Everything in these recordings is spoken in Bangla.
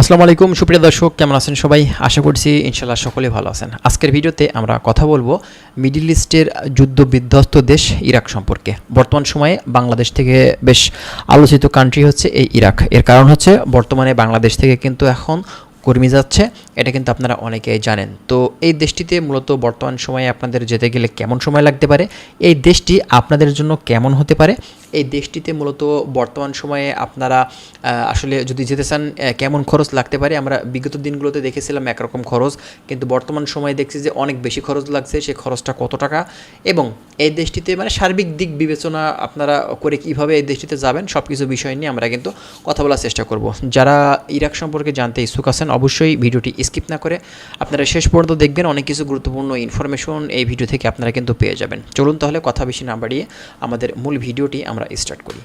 আসসালামু আলাইকুম, সুপ্রিয় দর্শক, কেমন আছেন সবাই? আশা করছি ইনশাল্লাহ সকলে ভালো আছেন। আজকের ভিডিওতে আমরা কথা বলব মিডিল ইস্টের যুদ্ধ বিধ্বস্ত দেশ ইরাক সম্পর্কে। বর্তমান সময়ে বাংলাদেশ থেকে বেশ আলোচিত কান্ট্রি হচ্ছে এই ইরাক। এর কারণ হচ্ছে, বর্তমানে বাংলাদেশ থেকে কিন্তু এখন কর্মী যাচ্ছে। এটা কিন্তু আপনারা অনেকেই জানেন। তো এই দেশটিতে মূলত বর্তমান সময়ে আপনাদের যেতে গেলে কেমন সময় লাগতে পারে? এই দেশটি আপনাদের জন্য কেমন হতে পারে? এই দেশটিতে মূলত বর্তমান সময়ে আপনারা আসলে যদি যেতে চান কেমন খরচ লাগতে পারে? আমরা বিগত দিনগুলোতে দেখেছিলাম একরকম খরচ, কিন্তু বর্তমান সময়ে দেখছি যে অনেক বেশি খরচ লাগছে সেই খরচটা কত টাকা? এবং এই দেশটিতে মানে সার্বিক দিক বিবেচনা আপনারা করে কীভাবে এই দেশটিতে যাবেন সব কিছু বিষয় নিয়ে আমরা কিন্তু কথা বলার চেষ্টা করব। যারা ইরাক সম্পর্কে জানতে ইচ্ছুক আছেন, অবশ্যই ভিডিওটি স্কিপ না করে আপনারা শেষ পর্যন্ত দেখবেন, অনেক কিছু গুরুত্বপূর্ণ ইনফরমেশন এই ভিডিও থেকে আপনারা কিন্তু পেয়ে যাবেন। চলুন তাহলে কথা বেশি না বাড়িয়ে আমাদের মূল ভিডিওটি আমরা স্টার্ট করি।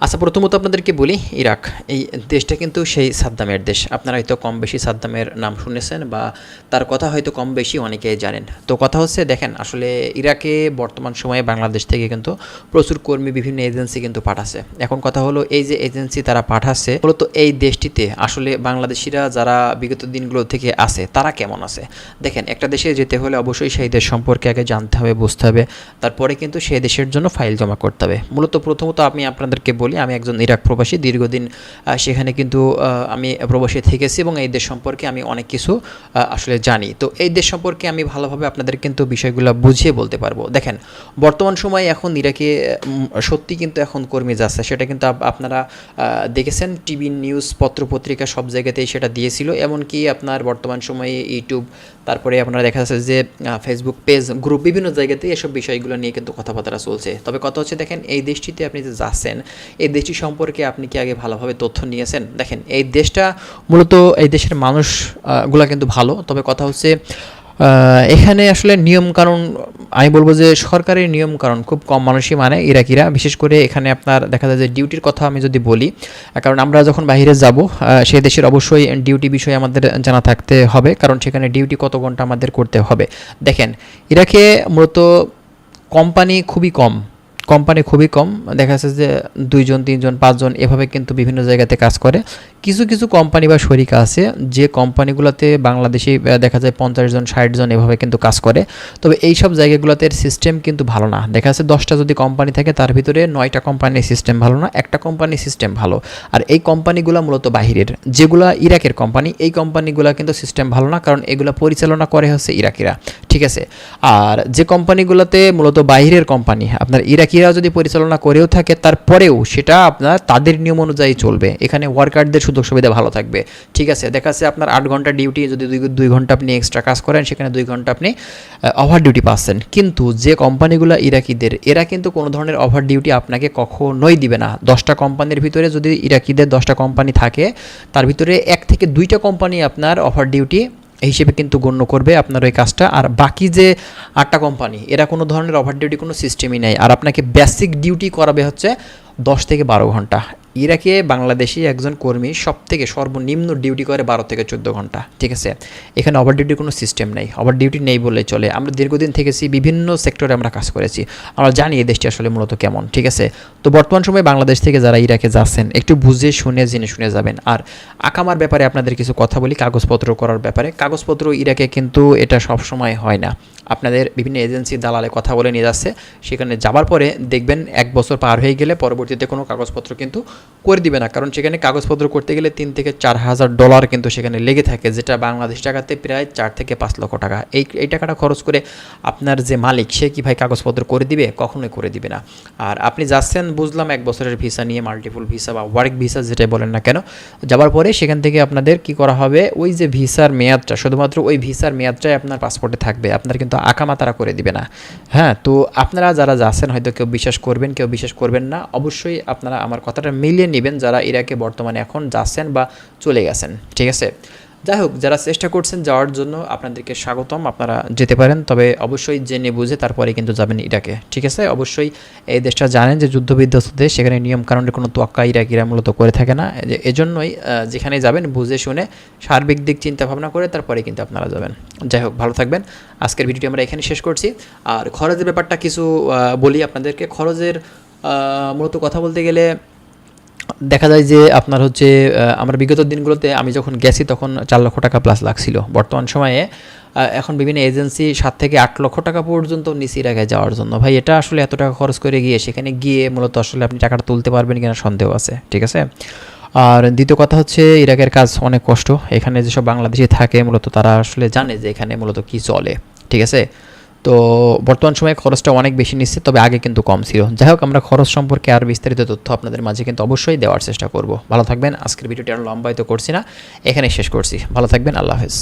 আচ্ছা প্রথমত আপনাদেরকে বলি, ইরাক। এই দেশটা কিন্তু সেই সাদ্দামের দেশ। আপনারা হয়তো কম বেশি সাদ্দামের নাম শুনেছেন বা তার কথা হয়তো কম বেশি অনেকেই জানেন। তো কথা হচ্ছে, দেখেন, আসলে ইরাকে বর্তমান সময়ে বাংলাদেশ থেকে কিন্তু প্রচুর কর্মী, বিভিন্ন এজেন্সি কিন্তু পাঠাচ্ছে। এখন কথা হলো, এই যে এজেন্সি তারা পাঠাচ্ছে, মূলত এই দেশটিতে আসলে বাংলাদেশিরা যারা বিগত দিনগুলো থেকে আছে, তারা কেমন আছে? দেখেন, একটা দেশে যেতে হলে অবশ্যই সেই দেশ সম্পর্কে আগে জানতে হবে, বুঝতে হবে। তারপরে কিন্তু সেই দেশের জন্য ফাইল জমা করতে হবে। মূলত প্রথমত আমি আপনাদেরকে বলি আমি একজন ইরাক প্রবাসী, দীর্ঘদিন সেখানে কিন্তু আমি প্রবাসী থেকেছি এবং এই দেশ সম্পর্কে আমি অনেক কিছু আসলে জানি। তো এই দেশ সম্পর্কে আমি ভালোভাবে আপনাদের কিন্তু বিষয়গুলো বুঝিয়ে বলতে পারব। দেখেন, বর্তমান সময়ে এখন ইরাকে সত্যি কিন্তু এখন কর্মী যাচ্ছে। সেটা কিন্তু আপনারা দেখেছেন, টিভি নিউজ পত্র পত্রিকা সব জায়গাতেই সেটা দিয়েছিল। এমনকি আপনার বর্তমান সময়ে ইউটিউব, তারপরে আপনারা দেখা যাচ্ছে যে ফেসবুক পেজ গ্রুপ বিভিন্ন জায়গাতেই এসব বিষয়গুলো নিয়ে কিন্তু কথাবার্তা চলছে। তবে কথা হচ্ছে, দেখেন, এই দেশটিতে আপনি যে যাচ্ছেন এই দেশটি সম্পর্কে আপনি কি আগে ভালোভাবে তথ্য নিয়েছেন? দেখেন, এই দেশটা মূলত এই দেশের মানুষগুলা কিন্তু ভালো। তবে কথা হচ্ছে এখানে আসলে নিয়ম কানুন আমি বলব যে সরকারের নিয়ম কানুন খুব কম মানুষই মানে ইরাকিরা। বিশেষ করে এখানে আপনার দেখা যায় যে ডিউটির কথা আমি যদি বলি কারণ আমরা যখন বাইরে যাব সেই দেশের অবশ্যই ডিউটি বিষয়ে আমাদের জানা থাকতে হবে, কারণ সেখানে ডিউটি কত ঘণ্টা আমাদের করতে হবে। দেখেন, ইরাকে মূলত কোম্পানি খুবই কম। কোম্পানি খুবই কম। দেখা যাচ্ছে যে দুইজন, তিনজন, পাঁচজন এভাবে কিন্তু বিভিন্ন জায়গাতে কাজ করে। কিছু কিছু কোম্পানি বা শরিকা আছে, যে কোম্পানিগুলোতে বাংলাদেশি দেখা যায় পঞ্চাশ জন, ষাট জন এভাবে কিন্তু কাজ করে। তবে এই সব জায়গাগুলোতে সিস্টেম কিন্তু ভালো না। দেখা যাচ্ছে দশটা যদি কোম্পানি থাকে, তার ভিতরে নয়টা কোম্পানির সিস্টেম ভালো না, একটা কোম্পানির সিস্টেম ভালো। আর এই কোম্পানিগুলো মূলত বাহিরের। যেগুলা ইরাকের কোম্পানি এই কোম্পানিগুলো কিন্তু সিস্টেম ভালো না, কারণ এগুলো পরিচালনা করে হচ্ছে ইরাকিরা। ঠিক আছে? আর যে কোম্পানিগুলোতে মূলত বাইরের কোম্পানি আপনার ইরাকিরা যদি পরিচালনা করেও থাকে, তারপরেও সেটা আপনার তাদের নিয়ম অনুযায়ী চলবে। এখানে ওয়ার্কারদের সুযোগ সুবিধা ভালো থাকবে। ঠিক আছে, দেখা যাচ্ছে আপনার আট ঘণ্টা ডিউটি যদি দুই দুই ঘণ্টা আপনি এক্সট্রা কাজ করেন, সেখানে দুই ঘণ্টা আপনি ওভার ডিউটি পাচ্ছেন। কিন্তু যে কোম্পানিগুলো ইরাকিদের, এরা কিন্তু কোনো ধরনের ওভার ডিউটি আপনাকে কখনোই দিবে না। দশটা কোম্পানির ভিতরে যদি ইরাকিদের দশটা কোম্পানি থাকে, তার ভিতরে এক থেকে দুইটা কোম্পানি আপনার ওভার ডিউটি হিসেবে কিন্তু গণ্য করবে আপনার ওই কাজটা। আর বাকি যে আটটা কোম্পানি এরা কোনো ধরনের ওভার ডিউটি কোনো সিস্টেমই নেই। আর আপনাকে বেসিক ডিউটি করাবে হচ্ছে দশ থেকে বারো ঘণ্টা। ইরাকে বাংলাদেশি একজন কর্মী সব থেকে সর্বনিম্ন ডিউটি করে বারো থেকে চোদ্দ ঘণ্টা, ঠিক আছে? এখানে ওভার ডিউটির কোনো সিস্টেম নেই ওভার ডিউটি নেই বললে চলে। আমরা দীর্ঘদিন থেকেছি, বিভিন্ন সেক্টরে আমরা কাজ করেছি। আমরা জানি এই দেশটি আসলে মূলত কেমন, ঠিক আছে? তো বর্তমান সময়ে বাংলাদেশ থেকে যারা ইরাকে যাচ্ছেন, একটু বুঝে শুনে জেনে শুনে যাবেন। আর আকামার ব্যাপারে আপনাদের কিছু কথা বলি, কাগজপত্র করার ব্যাপারে। কাগজপত্র ইরাকে কিন্তু এটা সব সময় হয় না। আপনাদের বিভিন্ন এজেন্সি দালালে কথা বলে নিয়ে যাচ্ছে। সেখানে যাবার পরে দেখবেন এক বছর পার হয়ে গেলে পরবর্তীতে কোনো কাগজপত্র কিন্তু করে দিবে না। কারণ সেখানে কাগজপত্র করতে গেলে তিন থেকে চার হাজার ডলার কিন্তু সেখানে লেগে থাকে, যেটা বাংলাদেশ টাকাতে প্রায় চার থেকে পাঁচ লক্ষ টাকা। এই এই টাকাটা খরচ করে আপনার যে মালিক, সে কি ভাই কাগজপত্র করে দিবে? কখনোই করে দিবে না। আর আপনি যাচ্ছেন, বুঝলাম এক বছরের ভিসা নিয়ে মাল্টিপুল ভিসা বা ওয়ার্ক ভিসা যেটাই বলেন না কেন, যাবার পরে সেখান থেকে আপনাদের কি করা হবে? ওই যে ভিসার মেয়াদটা, শুধুমাত্র ওই ভিসার মেয়াদটাই আপনার পাসপোর্টে থাকবে। আপনার কিন্তু আকামা তারা করে দিবে না। হ্যাঁ তো আপনারা যারা যাচ্ছেন হয়তো কেউ বিশ্বাস করবেন, কেউ বিশ্বাস করবেন না। অবশ্যই আপনারা আমার কথাটা মিলিয়ে নেবেন যারা ইরাকে বর্তমানে এখন যাচ্ছেন বা চলে গেছেন। ঠিক আছে? যাই হোক, যারা চেষ্টা করছেন যাওয়ার জন্য আপনাদেরকে স্বাগতম। আপনারা যেতে পারেন, তবে অবশ্যই জেনে বুঝে তারপরে কিন্তু যাবেন ইরাকে, ঠিক আছে? অবশ্যই এই দেশটা জানেন যে যুদ্ধবিধ্বস্ত দেশ, সেখানে নিয়ম কারণে কোনো তোয়াক্কা ইরাকিরা মূলত করে থাকে না। এজন্যই যেখানে যাবেন বুঝে শুনে সার্বিক দিক চিন্তা ভাবনা করে তারপরে কিন্তু আপনারা যাবেন। যাই হোক, ভালো থাকবেন। আজকের ভিডিওটি আমরা এখানে শেষ করছি। আর খরচের ব্যাপারটা কিছু বলি আপনাদেরকে। খরচের মূলত কথা বলতে গেলে দেখা যায় যে আপনার হচ্ছে আমরা বিগত দিনগুলোতে আমি যখন গেছি তখন চার লক্ষ টাকা প্লাস লাগছিল। বর্তমান সময়ে এখন বিভিন্ন এজেন্সি সাত থেকে আট লক্ষ টাকা পর্যন্ত নিচে ইরাকে যাওয়ার জন্য। ভাই, এটা আসলে এত টাকা খরচ করে গিয়ে সেখানে গিয়ে মূলত আসলে আপনি টাকাটা তুলতে পারবেন কিনা সন্দেহ আছে, ঠিক আছে? আর দ্বিতীয় কথা হচ্ছে, ইরাকের কাজ অনেক কষ্ট। এখানে যেসব বাংলাদেশি থাকে, মূলত তারা আসলে জানে যে এখানে মূলত কি চলে, ঠিক আছে? তো বর্তমান সময়ে খরচটা অনেক বেশি নিচ্ছে, তবে আগে কিন্তু কম ছিল। যাই হোক আমরা খরচ সম্পর্কে আর বিস্তারিত তথ্য আপনাদের মাঝে কিন্তু অবশ্যই দেওয়ার চেষ্টা করব। ভালো থাকবেন, আজকের ভিডিওটি আর লম্বায়িত করছি না, এখানেই শেষ করছি। ভালো থাকবেন, আল্লাহ হাফেজ।